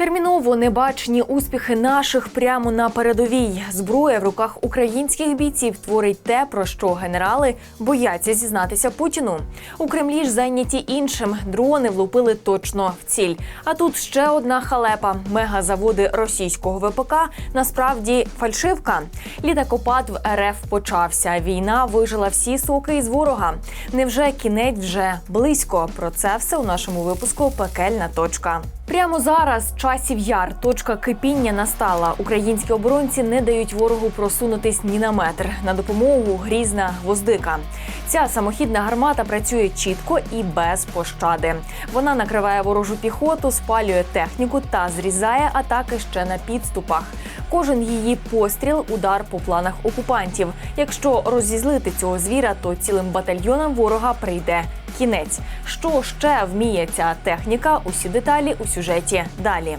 Терміново небачені успіхи наших прямо на передовій. Зброя в руках українських бійців творить те, про що генерали бояться зізнатися Путіну. У Кремлі ж зайняті іншим. Дрони влупили точно в ціль. А тут ще одна халепа: мегазаводи російського ВПК насправді фальшивка. Літакопад в РФ почався. Війна вижила всі соки із ворога. Невже кінець вже близько? Про це все у нашому випуску Пекельна точка. Прямо зараз часів яр, точка кипіння настала. Українські оборонці не дають ворогу просунутись ні на метр. На допомогу грізна гвоздика. Ця самохідна гармата працює чітко і без пощади. Вона накриває ворожу піхоту, спалює техніку та зрізає атаки ще на підступах. Кожен її постріл удар по планах окупантів. Якщо розізлити цього звіра, то цілим батальйонам ворога прийде кінець. Що ще вміє ця техніка? Усі деталі у сюжеті далі.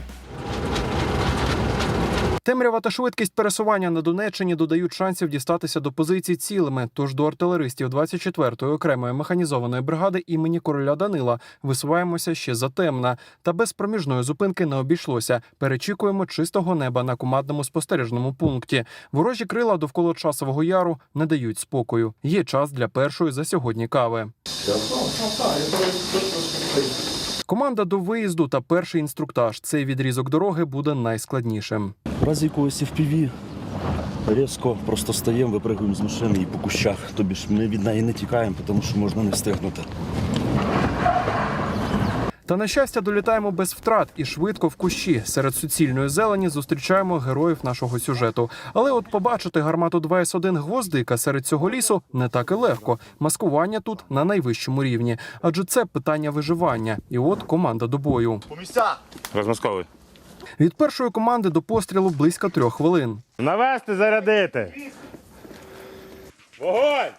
Темрява та швидкість пересування на Донеччині додають шансів дістатися до позицій цілими. Тож до артилеристів 24-ї окремої механізованої бригади імені короля Данила висуваємося ще затемна. Та без проміжної зупинки не обійшлося. Перечікуємо чистого неба на командному спостережному пункті. Ворожі крила довкола часового яру не дають спокою. Є час для першої за сьогодні кави. Команда до виїзду та перший інструктаж. Цей відрізок дороги буде найскладнішим. В разі якогось FPV різко просто стаємо, випригуємо з машини і по кущах. Тобі ж ми від неї не тікаємо, тому що можна не встигнути. Та на щастя долітаємо без втрат і швидко в кущі. Серед суцільної зелені зустрічаємо героїв нашого сюжету. Але от побачити гармату 2С1 гвоздика серед цього лісу не так і легко. Маскування тут на найвищому рівні, адже це питання виживання. І от команда до бою. Розмосковий. Від першої команди до пострілу близько трьох хвилин. Навести, зарядити. Вогонь!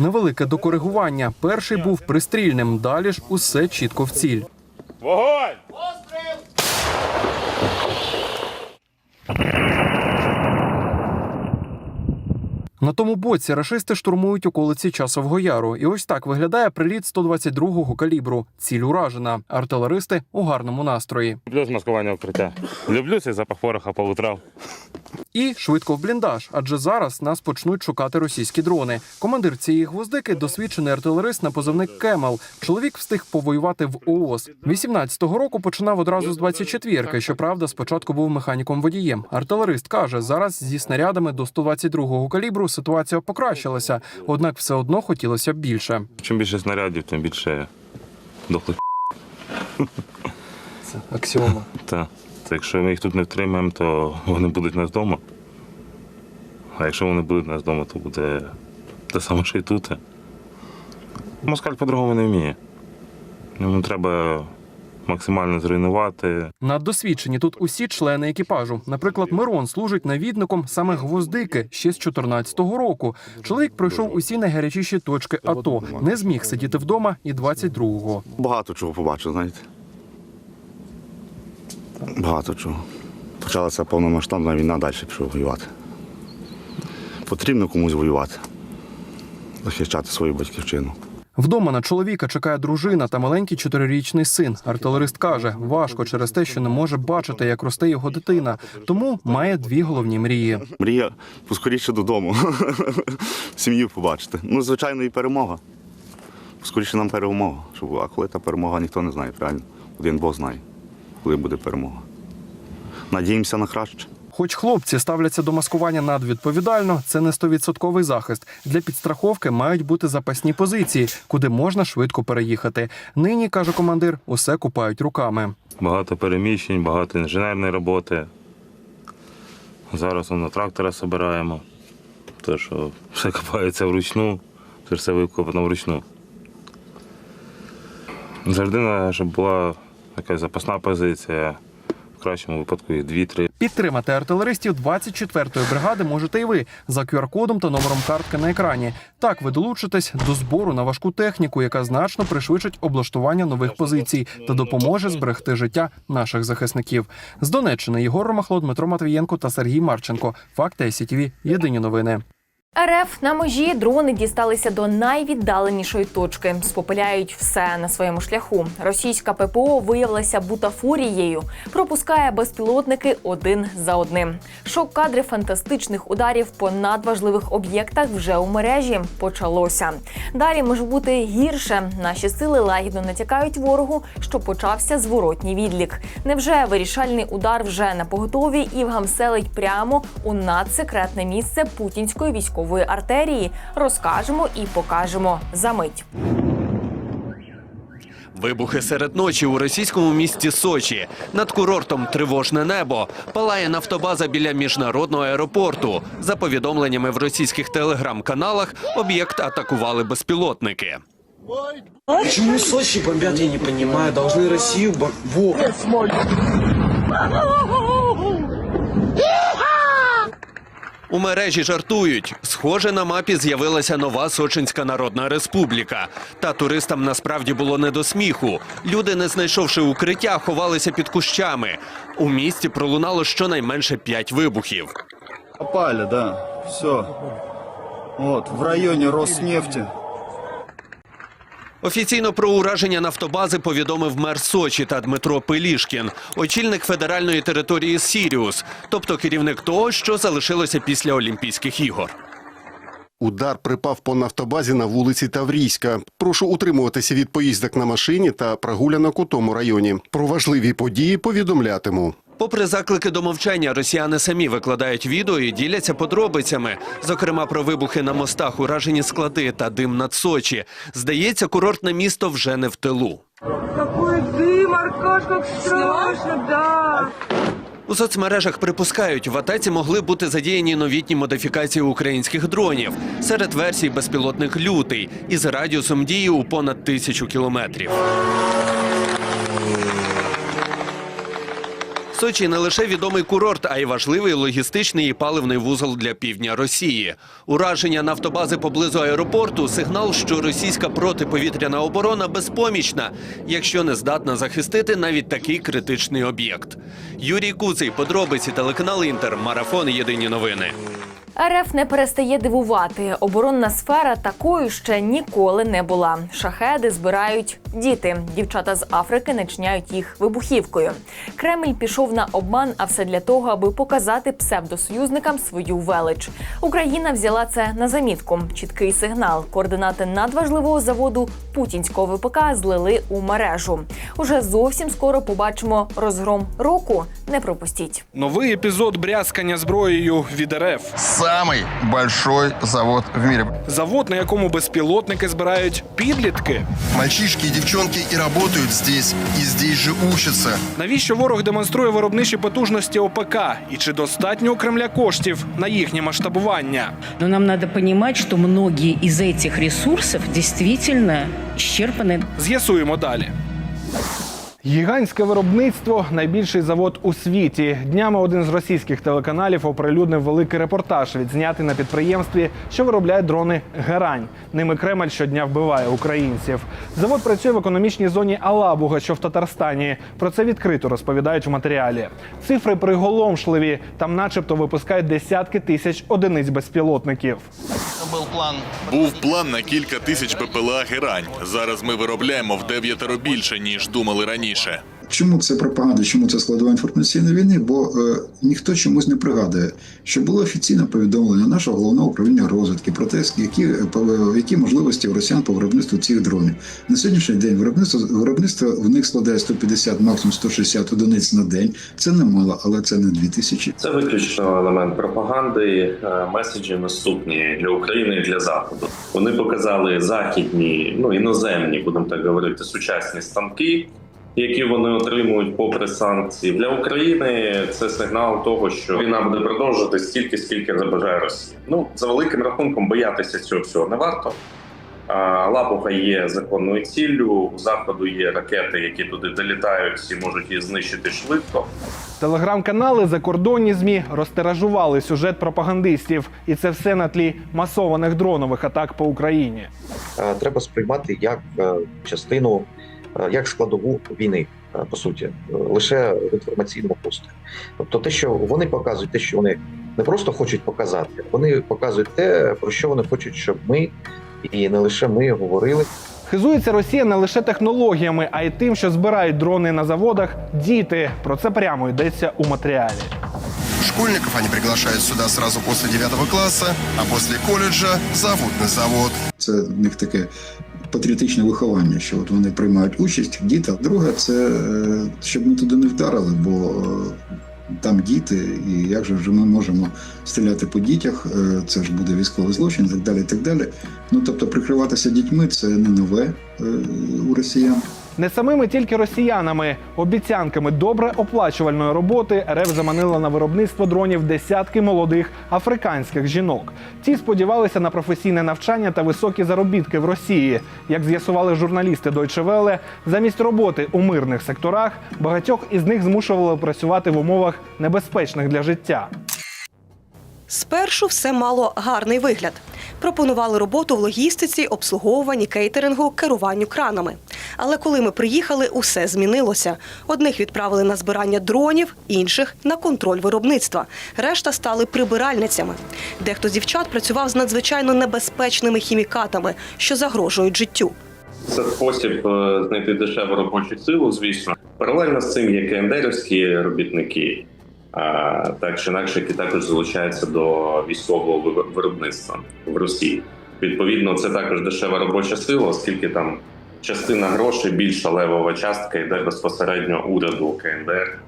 Невелике докоригування. Перший був пристрільним. Далі ж усе чітко в ціль. Вогонь! На тому боці рашисти штурмують околиці часового яру. І ось так виглядає приліт 122-го калібру. Ціль уражена. Артилеристи у гарному настрої. Люблю змаскування укриття. Люблю цей запах пороха по утрам. І швидко в бліндаж, адже зараз нас почнуть шукати російські дрони. Командир цієї гвоздики досвідчений артилерист на позивник Кемел. Чоловік встиг повоювати в ООС. 18-го року починав одразу з 24-ки. Щоправда, спочатку був механіком водієм. Артилерист каже, зараз зі снарядами до 122-го калібру ситуація покращилася, однак все одно хотілося б більше. Чим більше снарядів, тим більше дохлих. Це аксіома. Та. Якщо ми їх тут не втримаємо, то вони будуть нас вдома. А якщо вони будуть нас вдома, то буде те саме, що і тут. Москаль по-другому не вміє. Йому треба максимально зруйнувати. Наддосвідчені тут усі члени екіпажу. Наприклад, Мирон служить навідником саме гвоздики ще з 14-го року. Чоловік пройшов усі найгарячіші точки АТО, не зміг сидіти вдома і 22-го. Багато чого побачив, знаєте. Багато чого. Почалася повномасштабна війна, далі пішов воювати. Потрібно комусь воювати, захищати свою батьківщину. Вдома на чоловіка чекає дружина та маленький чотирирічний син. Артилерист каже, важко через те, що не може бачити, як росте його дитина, тому має дві головні мрії. Мрія поскоріше додому, сім'ю побачити. Ну, звичайно, і перемога. Поскоріше нам перемога. А коли та перемога, ніхто не знає, правильно. Один Бог знає, коли буде перемога. Надіємося на краще. Хоч хлопці ставляться до маскування надвідповідально, це не стовідсотковий захист. Для підстраховки мають бути запасні позиції, куди можна швидко переїхати. Нині каже командир, усе купають руками. Багато переміщень, багато інженерної роботи. Зараз на трактора збираємо. То, що все копається вручну, це все викопано вручну. Завжди, щоб була якась запасна позиція, кращому випадку їх дві-три. Підтримати артилеристів 24-ї бригади можете і ви за QR-кодом та номером картки на екрані. Так ви долучитесь до збору на важку техніку, яка значно пришвидшить облаштування нових позицій та допоможе зберегти життя наших захисників. З Донеччини Єгор Ромахло, Дмитро Матвієнко та Сергій Марченко. Факти СІТВ. Єдині новини. РФ на межі дрони дісталися до найвіддаленішої точки. Спопиляють все на своєму шляху. Російська ППО виявилася бутафорією. Пропускає безпілотники один за одним. Шок кадри фантастичних ударів по надважливих об'єктах вже у мережі почалося. Далі може бути гірше. Наші сили лагідно натякають ворогу, що почався зворотній відлік. Невже вирішальний удар вже на поготові і вгамселить прямо у надсекретне місце путінської військової артерії? Розкажемо і покажемо за мить. Вибухи серед ночі у російському місті Сочі. Над курортом тривожне небо. Палає нафтобаза біля міжнародного аеропорту. За повідомленнями в російських телеграм-каналах, об'єкт атакували безпілотники. Почему Сочи бомбят, я не понимаю. Должны Россию бом... У мережі жартують. Схоже, на мапі з'явилася нова Сочинська Народна Республіка. Та туристам насправді було не до сміху. Люди, не знайшовши укриття, ховалися під кущами. У місті пролунало щонайменше п'ять вибухів. Попали, да. Все. От в районі Роснефти. Офіційно про ураження нафтобази повідомив мер Сочі та Дмитро Пилішкін, очільник федеральної території Сіріус, тобто керівник того, що залишилося після Олімпійських ігор. Удар припав по нафтобазі на вулиці Таврійська. Прошу утримуватися від поїздок на машині та прогулянок у тому районі. Про важливі події повідомлятиму. Попри заклики до мовчання, росіяни самі викладають відео і діляться подробицями, зокрема про вибухи на мостах, уражені склади та дим над Сочі. Здається, курортне місто вже не в тилу. Какой дым, Аркаш, как страшно, да. У соцмережах припускають, в атаці могли бути задіяні новітні модифікації українських дронів. Серед версій безпілотник лютий із радіусом дії у понад тисячу кілометрів. Сочі не лише відомий курорт, а й важливий логістичний і паливний вузол для півдня Росії. Ураження нафтобази поблизу аеропорту сигнал, що російська протиповітряна оборона безпомічна, якщо не здатна захистити навіть такий критичний об'єкт. Юрій Куций, подробиці телеканал Інтер, марафон. Єдині новини. РФ не перестає дивувати. Оборонна сфера такою ще ніколи не була. Шахеди збирають діти. Дівчата з Африки начиняють їх вибухівкою. Кремль пішов на обман, а все для того, аби показати псевдосоюзникам свою велич. Україна взяла це на замітку. Чіткий сигнал. Координати надважливого заводу путінського ВПК злили у мережу. Уже зовсім скоро побачимо розгром року. Не пропустіть. Новий епізод брязкання зброєю від РФ Самый большой завод в мире. Завод, на якому безпілотники збирають підлітки. Мальчишки и девчонки и работают здесь, и здесь же учатся. Навіщо ворог демонструє виробничі потужності ОПК? І чи достатньо у Кремля коштів на їхнє масштабування? Но нам надо понимать, что многие из этих ресурсов действительно исчерпаны. З'ясуємо далі. Гігантське виробництво найбільший завод у світі. Днями один з російських телеканалів оприлюднив великий репортаж, відзнятий на підприємстві, що виробляє дрони Герань. Ними Кремль щодня вбиває українців. Завод працює в економічній зоні Алабуга, що в Татарстані. Про це відкрито розповідають в матеріалі. Цифри приголомшливі. Там, начебто, випускають десятки тисяч одиниць безпілотників. Був план на кілька тисяч БПЛА «Герань». Зараз ми виробляємо в дев'ятеро більше, ніж думали раніше. Чому це пропаганда? Чому це складова інформаційної війни? Бо е, ніхто чомусь не пригадує, що було офіційне повідомлення нашого головного управління розвідки про те, які, е, по- які можливості у росіян по виробництву цих дронів. На сьогоднішній день виробництво виробництво в них складає 150, максимум 160 одиниць на день. Це немало, але це не 2000. Це виключно елемент пропаганди. Е, Меседжі наступні для України і для заходу. Вони показали західні, ну іноземні, будемо так говорити, сучасні станки, які вони отримують попри санкції. Для України це сигнал того, що війна буде продовжуватися стільки, скільки забажає Росія. Ну за великим рахунком боятися цього всього не варто. А, Лапуха є законною ціллю. У заходу є ракети, які туди долітають і можуть її знищити швидко. Телеграм-канали закордонні змі розтиражували сюжет пропагандистів, і це все на тлі масованих дронових атак по Україні. Е, треба сприймати як е, частину, як складову війни, е, по суті, е, лише в інформаційному просторі. Тобто, те, що вони показують, те, що вони не просто хочуть показати, вони показують те, про що вони хочуть, щоб ми і не лише ми говорили. Хизується Росія не лише технологіями, а й тим, що збирають дрони на заводах діти. Про це прямо йдеться у матеріалі. Школьников они приглашают сюда сразу после 9 класса, а после колледжа зовут на завод. Це в них таке патріотичне виховання, що от вони приймають участь, діти. Друге, це е, щоб ми туди не вдарили, бо е, там діти, і як же ми можемо стріляти по дітях, е, це ж буде військовий злочин, так далі. так далі. Ну тобто прикриватися дітьми це не нове у росіян. Не самими тільки росіянами, обіцянками добре оплачувальної роботи РФ заманила на виробництво дронів десятки молодих африканських жінок. Ті сподівалися на професійне навчання та високі заробітки в Росії. Як з'ясували журналісти Deutsche Welle, замість роботи у мирних секторах багатьох із них змушували працювати в умовах небезпечних для життя. Спершу все мало гарний вигляд. Пропонували роботу в логістиці, обслуговуванні, кейтерингу, керуванню кранами. Але коли ми приїхали, усе змінилося. Одних відправили на збирання дронів, інших на контроль виробництва. Решта стали прибиральницями. Дехто з дівчат працював з надзвичайно небезпечними хімікатами, що загрожують життю. Це спосіб е, знайти дешеву робочу силу, звісно. Паралельно з цим є КНДРівські робітники, так чи інакше, які також залучаються до військового виробництва в Росії. Відповідно, це також дешева робоча сила, оскільки там частина грошей, більша левова частка йде безпосередньо уряду КНДР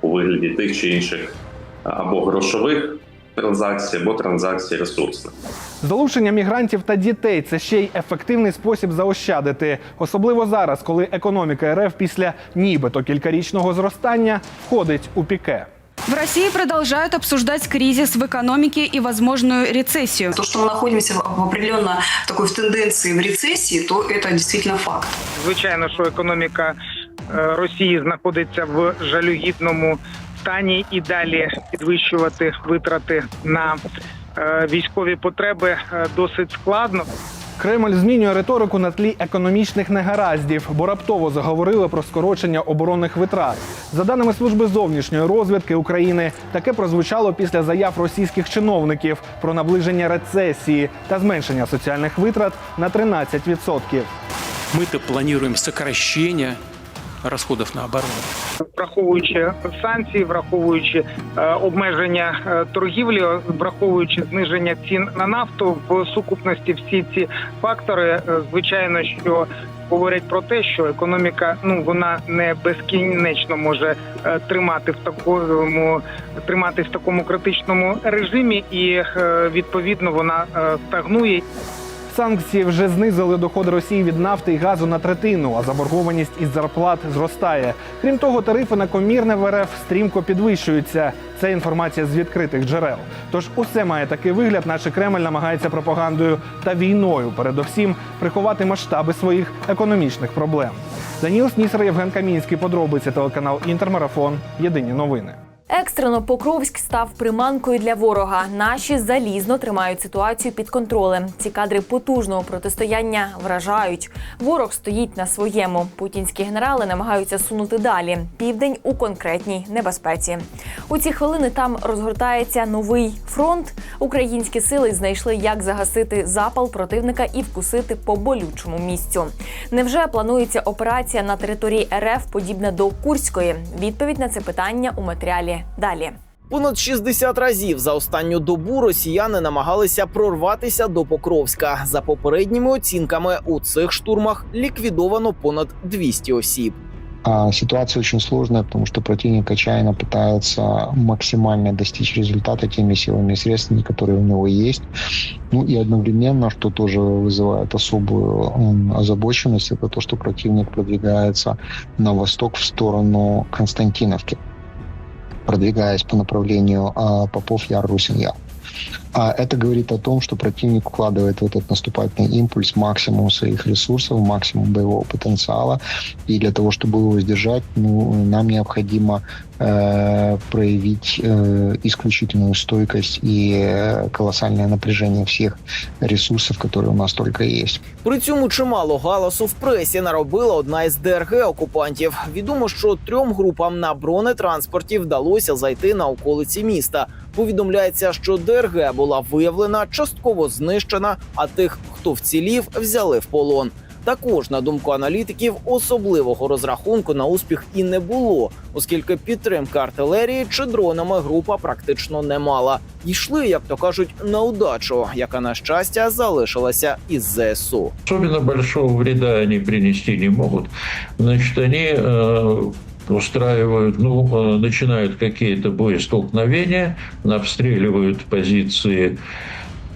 у вигляді тих чи інших або грошових транзакцій, або транзакцій ресурсних. Залучення мігрантів та дітей це ще й ефективний спосіб заощадити, особливо зараз, коли економіка РФ після нібито кількарічного зростання входить у піке. В России продолжают обсуждать кризис в экономике и возможную рецессию. То, что мы находимся в в определенно такой в тенденции в рецессии, то это действительно факт. Звичайно, що економіка е, Росії знаходиться в жалюгідному стані і далі підвищувати витрати на е, військові потреби е, досить складно. Кремль змінює риторику на тлі економічних негараздів, бо раптово заговорили про скорочення оборонних витрат. За даними служби зовнішньої розвідки України, таке прозвучало після заяв російських чиновників про наближення рецесії та зменшення соціальних витрат на 13%. Ми то плануємо сокращение расходов на оборону. Враховуючи санкції, враховуючи е, обмеження е, торгівлі, враховуючи зниження цін на нафту в сукупності всі ці фактори, е, звичайно, що говорять про те, що економіка ну вона не безкінечно може тримати в такому триматись в такому критичному режимі, і відповідно вона стагнує. Санкції вже знизили доходи Росії від нафти і газу на третину, а заборгованість із зарплат зростає. Крім того, тарифи на комірне в РФ стрімко підвищуються. Це інформація з відкритих джерел. Тож усе має такий вигляд, наче Кремль намагається пропагандою та війною, передовсім приховати масштаби своїх економічних проблем. Даніл Снісер, Євген Камінський, подробиці телеканал Інтермарафон. Єдині новини. Екстрено Покровськ став приманкою для ворога. Наші залізно тримають ситуацію під контролем. Ці кадри потужного протистояння вражають. Ворог стоїть на своєму. Путінські генерали намагаються сунути далі. Південь у конкретній небезпеці. У ці хвилини там розгортається новий фронт. Українські сили знайшли, як загасити запал противника і вкусити по болючому місцю. Невже планується операція на території РФ подібна до Курської? Відповідь на це питання у матеріалі далі. Понад 60 разів за останню добу росіяни намагалися прорватися до Покровська. За попередніми оцінками у цих штурмах ліквідовано понад 200 осіб. А ситуация очень сложная, потому что противник отчаянно пытается максимально достичь результата теми силами и средствами, которые у него есть. Ну и одновременно, что тоже вызывает особую м, озабоченность, это то, что противник продвигается на восток в сторону Константиновки, продвигаясь по направлению а, Попов-Яр-Русин-Яр. А это говорит о том, что противник вкладывает в этот наступательный импульс максимум своих ресурсов, максимум боевого потенциала. И для того, чтобы его сдержать, ну, нам необходимо э, проявить э, исключительную стойкость и э, колоссальное напряжение всех ресурсов, которые у нас только есть. При цьому чимало галасу в пресі наробила одна із ДРГ окупантів. Відомо, що трьом групам на бронетранспорті вдалося зайти на околиці міста. Повідомляється, що ДРГ була виявлена, частково знищена, а тих, хто вцілів, взяли в полон. Також, на думку аналітиків, особливого розрахунку на успіх і не було, оскільки підтримки артилерії чи дронами група практично не мала. Йшли, як то кажуть, на удачу, яка на щастя залишилася із ЗСУ. Особенно большого вреда они принести не могут. Значит, они э, устраивают, ну, э, начинают какие-то боестолкновения, обстреливают позиции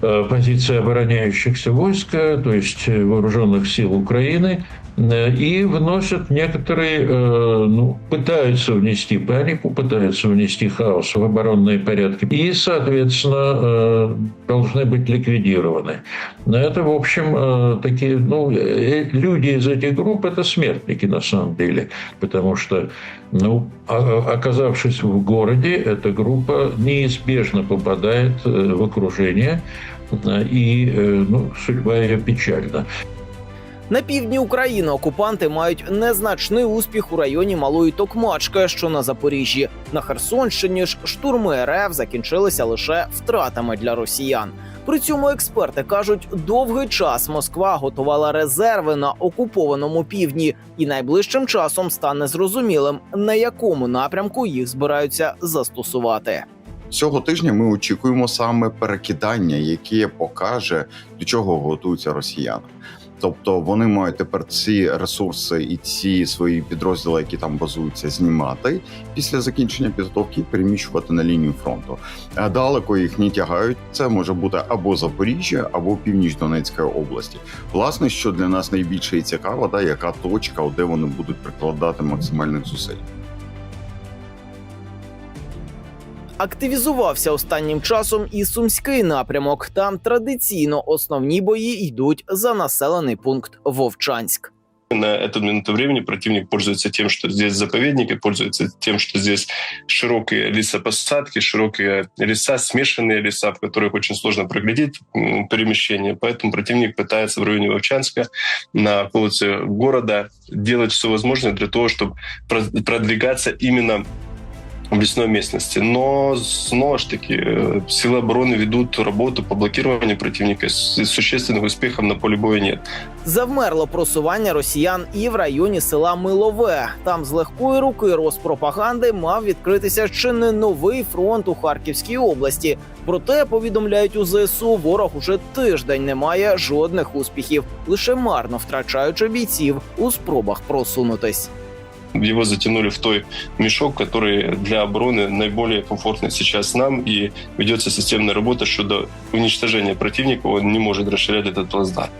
э, позиции обороняющихся войск, э, то есть э, вооруженных сил Украины, э, и вносят некоторые, э, ну, пытаются внести панику, пытаются внести хаос в оборонные порядки, и, соответственно, э, должны быть ликвидированы. Но это, в общем, э, такие, ну, э, люди из этих групп это смертники на самом деле, потому что, ну, о- оказавшись в городе, эта группа неизбежно попадает э, в окружение, э, и, э, ну, судьба ее печальна. На півдні України окупанти мають незначний успіх у районі Малої Токмачки, що на Запоріжжі. На Херсонщині ж штурми РФ закінчилися лише втратами для росіян. При цьому експерти кажуть, довгий час Москва готувала резерви на окупованому півдні, і найближчим часом стане зрозумілим, на якому напрямку їх збираються застосувати. Цього тижня ми очікуємо саме перекидання, яке покаже, до чого готуються росіяни. Тобто вони мають тепер ці ресурси і ці свої підрозділи, які там базуються, знімати після закінчення підготовки і переміщувати на лінію фронту. А Далеко їх не тягають. Це може бути або Запоріжжя, або північ Донецької області. Власне, що для нас найбільше і цікаво, да, яка точка, де вони будуть прикладати максимальних зусиль. Активізувався останнім часом і сумський напрямок. Там традиційно основні бої йдуть за населений пункт Вовчанськ. На эту минуту времени противник пользуется тем, что здесь заповедники, пользуется тем, что здесь широкие лесопосадки, широкие леса, смешанные леса, в которых очень сложно проглядеть м, перемещение. Поэтому противник пытается в районе Вовчанска, на околице города, делать все возможное для того, чтобы про- продвигаться именно в лесной местности. Но снова ж таки э, силы обороны ведут работу по блокированию противника. С- Существенных успехов на поле боя нет. Завмерло просування росіян і в районі села Милове. Там з легкої руки Роспропаганди мав відкритися чи не новий фронт у Харківській області. Проте повідомляють у ЗСУ, ворог уже тиждень не має жодних успіхів, лише марно втрачаючи бійців у спробах просунутись. Его затянули в той мешок, который для обороны наиболее комфортный сейчас нам, и ведется системная работа щодо уничтожения противника, он не может расширять этот плацдарм.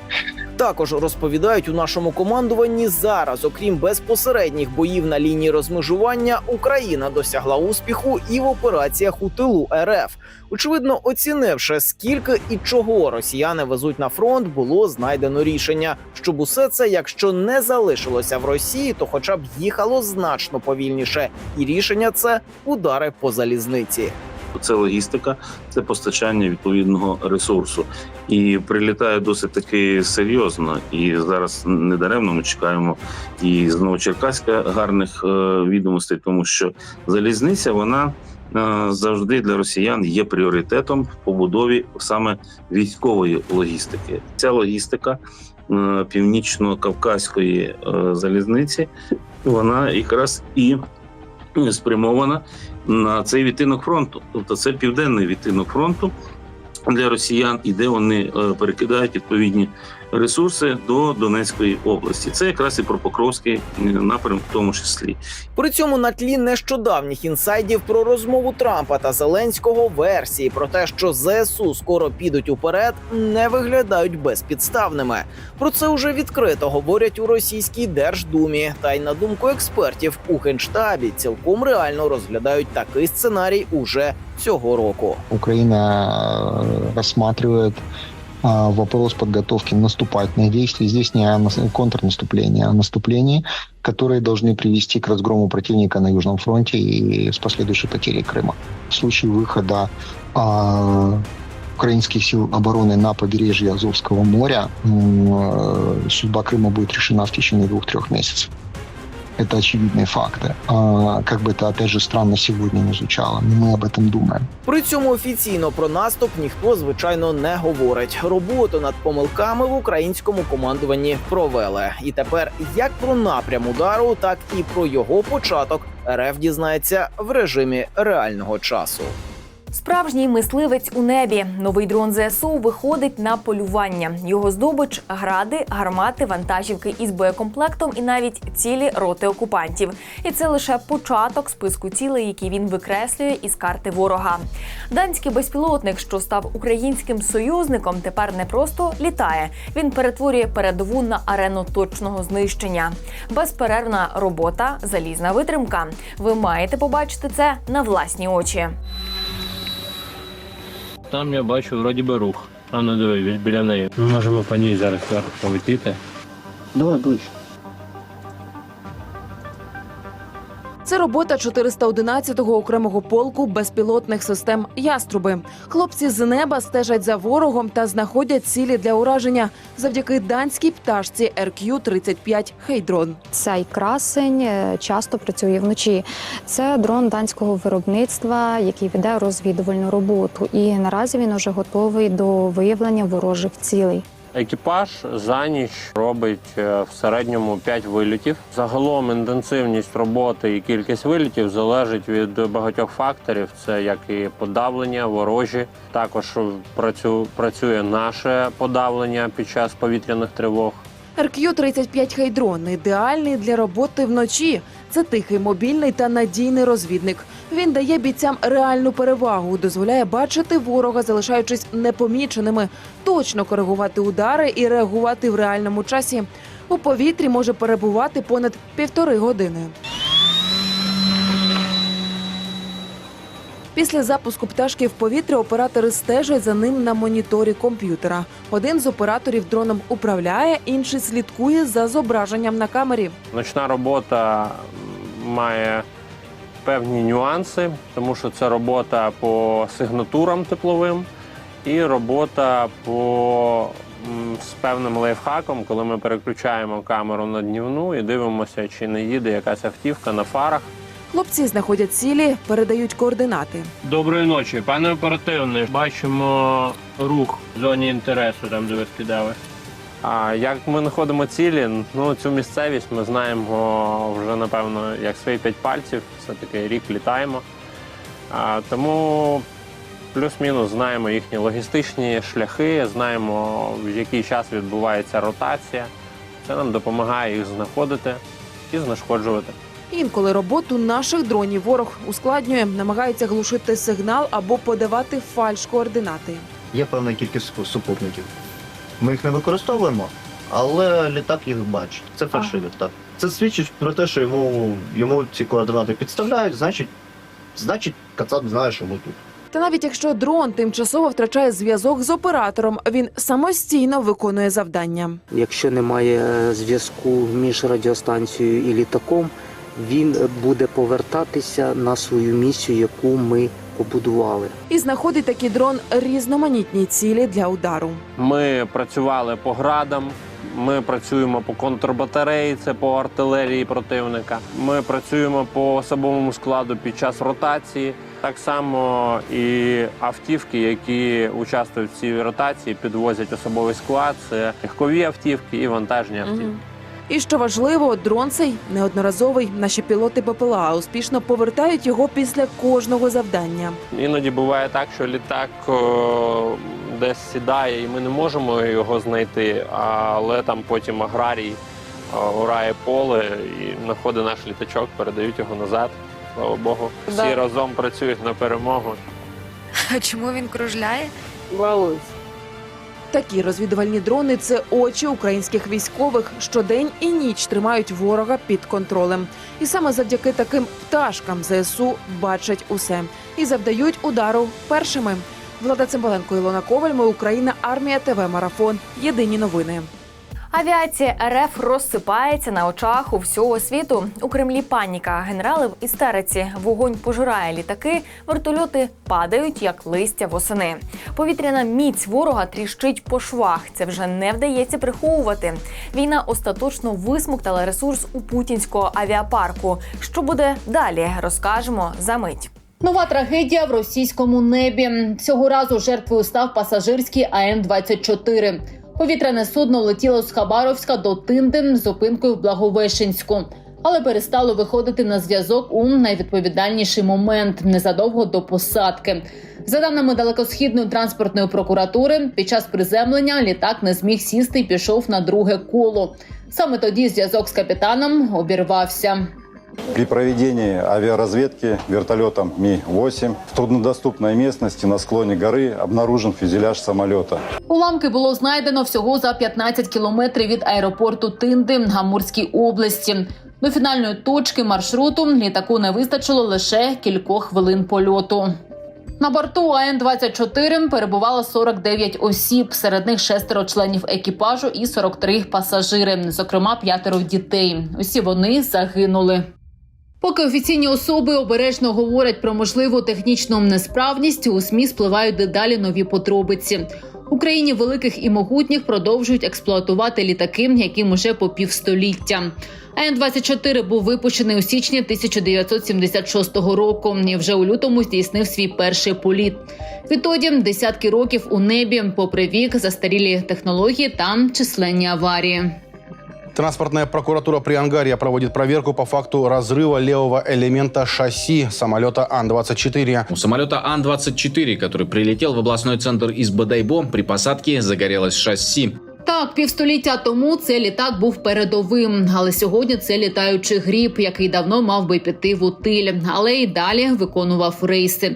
Також розповідають у нашому командуванні зараз, окрім безпосередніх боїв на лінії розмежування, Україна досягла успіху і в операціях у тилу РФ. Очевидно, оцінивши скільки і чого росіяни везуть на фронт, було знайдено рішення, щоб усе це, якщо не залишилося в Росії, то хоча б їхало значно повільніше. І рішення це удари по залізниці. Це логістика, це постачання відповідного ресурсу. І прилітає досить таки серйозно. І зараз недаремно ми чекаємо і з Новочеркаська гарних е, відомостей, тому що залізниця вона е, завжди для росіян є пріоритетом в побудові саме військової логістики. Ця логістика е, північно-кавказької залізниці, вона якраз і спрямована на цей відтинок фронту. Тобто це південний відтинок фронту для росіян, і де вони е, перекидають відповідні ресурси до Донецької області. Це якраз і про Покровський е, напрям, в тому числі. При цьому на тлі нещодавніх інсайдів про розмову Трампа та Зеленського версії про те, що ЗСУ скоро підуть уперед, не виглядають безпідставними. Про це уже відкрито говорять у російській держдумі. Та й на думку експертів у генштабі цілком реально розглядають такий сценарій уже цього року. Украина э, рассматривает а, вопрос подготовки наступательных действий. Здесь не о нас- контрнаступлении, а о наступлении, которые должны привести к разгрому противника на Южном фронте и с последующей потерей Крыма. В случае выхода а, украинских сил обороны на побережье Азовского моря м, э, судьба Крыма будет решена в течение двух-трех месяцев. Это очевидные факты. А, как бы это, опять же, странно сегодня не звучало, но мы об этом думаем. При цьому офіційно про наступ ніхто звичайно не говорить. Роботу над помилками в українському командуванні провели. І тепер як про напрям удару, так і про його початок РФ дізнається в режимі реального часу. Справжній мисливець у небі. Новий дрон ЗСУ виходить на полювання. Його здобич гради, гармати, вантажівки із боєкомплектом і навіть цілі роти окупантів. І це лише початок списку цілей, які він викреслює із карти ворога. Данський безпілотник, що став українським союзником, тепер не просто літає. Він перетворює передову на арену точного знищення. Безперервна робота, залізна витримка. Ви маєте побачити це на власні очі. Там я бачу вроді би рух. А ну диви, біля неї. Ми можемо по ній зараз зверху полетіти. Давай ближче. Це робота 411-го окремого полку безпілотних систем Яструби. Хлопці з неба стежать за ворогом та знаходять цілі для ураження завдяки данській пташці RQ-35 Хейдрон. Цей красень е, часто працює вночі. Це дрон данського виробництва, який веде розвідувальну роботу. І наразі він уже готовий до виявлення ворожих цілей. Екіпаж за ніч робить е, в середньому 5 вилітів. Загалом інтенсивність роботи і кількість вилітів залежить від багатьох факторів. Це як і подавлення, ворожі. Також працю- працює наше подавлення під час повітряних тривог. RQ-35 Хейдрон ідеальний для роботи вночі. Це тихий, мобільний та надійний розвідник. Він дає бійцям реальну перевагу, дозволяє бачити ворога, залишаючись непоміченими, точно коригувати удари і реагувати в реальному часі. У повітрі може перебувати понад півтори години. Після запуску пташки в повітря оператори стежать за ним на моніторі комп'ютера. Один з операторів дроном управляє, інший слідкує за зображенням на камері. Ночна робота має певні нюанси, тому що це робота по сигнатурам тепловим і робота по з певним лайфхаком, коли ми переключаємо камеру на днівну і дивимося, чи не їде якась автівка на фарах. Хлопці знаходять цілі, передають координати. Доброї ночі, пане оперативний. Бачимо рух в зоні інтересу, там де ви скидали. А як ми знаходимо цілі, ну цю місцевість ми знаємо вже напевно як свої п'ять пальців. Все таки рік літаємо. А, тому плюс-мінус знаємо їхні логістичні шляхи, знаємо в який час відбувається ротація. Це нам допомагає їх знаходити і знешкоджувати. Інколи роботу наших дронів ворог ускладнює, намагається глушити сигнал або подавати фальш координати. Є певна кількість супутників. Ми їх не використовуємо, але літак їх бачить. Це перший літак. Це свідчить про те, що йому, йому ці координати підставляють, значить, значить, Кацап знає, що ми тут. Та навіть якщо дрон тимчасово втрачає зв'язок з оператором, він самостійно виконує завдання. Якщо немає е, зв'язку між радіостанцією і літаком, він буде повертатися на свою місію, яку ми побудували. І знаходить такий дрон різноманітні цілі для удару. Ми працювали по градам. Ми працюємо по контрбатареї, це по артилерії противника. Ми працюємо по особовому складу під час ротації. Так само і автівки, які участвують в цій ротації, підвозять особовий склад. Це легкові автівки і вантажні автівки. І що важливо, дрон цей неодноразовий. Наші пілоти БПЛА успішно повертають його після кожного завдання. Іноді буває так, що літак о, десь сідає, і ми не можемо його знайти, але там потім аграрій орає поле і знаходить наш літачок, передають його назад. Слава Богу. Всі Да. разом працюють на перемогу. А чому він кружляє? Балуюсь. Такі розвідувальні дрони це очі українських військових. Щодень і ніч тримають ворога під контролем. І саме завдяки таким пташкам ЗСУ бачать усе і завдають удару першими. Влада Цимбаленко, Ілона Коваль. Ми Україна. Армія. ТВ Марафон. Єдині новини. Авіація РФ розсипається на очах у всього світу. У Кремлі паніка. Генерали в істериці. Вогонь пожирає літаки. Вертольоти падають як листя восени. Повітряна міць ворога тріщить по швах. Це вже не вдається приховувати. Війна остаточно висмоктала ресурс у путінського авіапарку. Що буде далі? Розкажемо за мить. Нова трагедія в російському небі. Цього разу жертвою став пасажирський АН-24. Повітряне судно летіло з Хабаровська до Тинди з зупинкою в Благовещенську, але перестало виходити на зв'язок у найвідповідальніший момент незадовго до посадки. За даними далекосхідної транспортної прокуратури, під час приземлення літак не зміг сісти і пішов на друге коло. Саме тоді зв'язок з капітаном обірвався. При проведении авиаразведки вертолетом Ми-8 в труднодоступной местности на склоне горы обнаружен фюзеляж самолета. Уламки було знайдено всього за 15 кілометрів від аеропорту Тинди Амурській області. До фінальної точки маршруту літаку не вистачило лише кількох хвилин польоту. На борту АН-24 перебувало 49 осіб, серед них шестеро членів екіпажу і 43 пасажири, зокрема п'ятеро дітей. Усі вони загинули. Поки офіційні особи обережно говорять про можливу технічну несправність, у СМІ спливають дедалі нові подробиці. Україні великих і могутніх продовжують експлуатувати літаки, яким уже по півстоліття. АН-24 був випущений у січні 1976 року і вже у лютому здійснив свій перший політ. Відтоді десятки років у небі, попри вік, застарілі технології та численні аварії. Транспортная прокуратура Приангария проводит проверку по факту разрыва левого элемента шасси самолета Ан-24. У самолета Ан-24, который прилетел в областной центр из Бадайбо, при посадке загорелось шасси. Так, півстоліття тому цей літак був передовим, але сьогодні це літаючий гріб, який давно мав би піти в утиль, але й далі виконував рейси.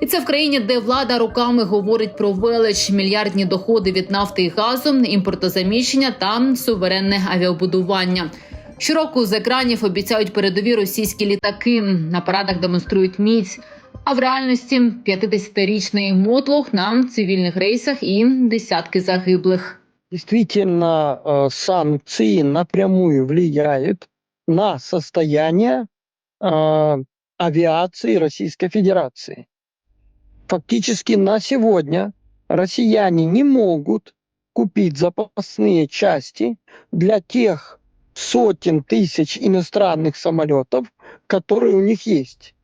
І це в країні, де влада руками говорить про велич, мільярдні доходи від нафти і газу, імпортозаміщення та суверенне авіабудування. Щороку з екранів обіцяють передові російські літаки. На парадах демонструють міць. А в реальності 50-річний мотлох на цивільних рейсах і десятки загиблих. Действительно, э, санкции напрямую влияют на состояние э, авиации Российской Федерации. Фактически на сегодня россияне не могут купить запасные части для тех сотен тысяч иностранных самолетов, которые у них есть.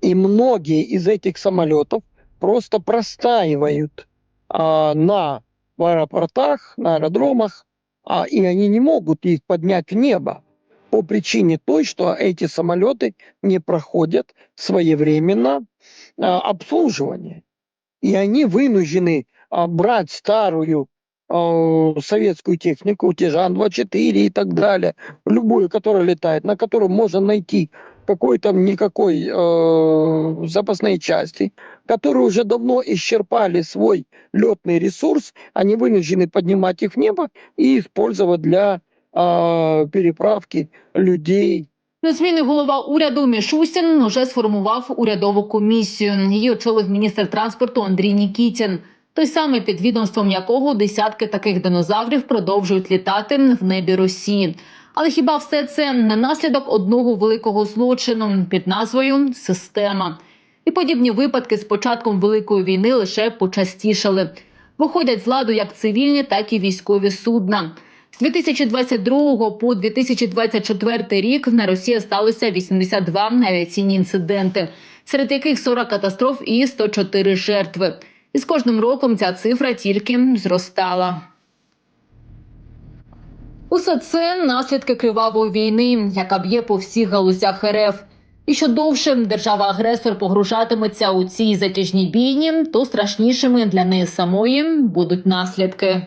И многие из этих самолетов просто простаивают а, на аэропортах, на аэродромах, а, и они не могут их поднять в небо по причине той, что эти самолеты не проходят своевременно а, обслуживание. И они вынуждены а, брать старую а, советскую технику, те же Ан-24 и так далее, любую, которая летает, на которую можно найти какой-то никакой э, запасной части, которые уже давно исчерпали свой летный ресурс, они вынуждены поднимать их в небо и использовать для э, переправки людей. Незмінний голова уряду Мішустін уже сформував урядову комісію. Її очолив міністр транспорту Андрій Нікітін. Той самий під відомством якого десятки таких динозаврів продовжують літати в небі Росії. Але хіба все це не наслідок одного великого злочину під назвою Система? І подібні випадки з початком великої війни лише почастішали. Виходять з ладу як цивільні, так і військові судна. З 2022 по 2024 рік на Росії сталося 82 авіаційні інциденти, серед яких 40 катастроф і 104 жертви. І з кожним роком ця цифра тільки зростала. Усе це наслідки кривавої війни, яка б'є по всіх галузях РФ. І що довше держава-агресор погружатиметься у цій затяжній бійні, то страшнішими для неї самої будуть наслідки.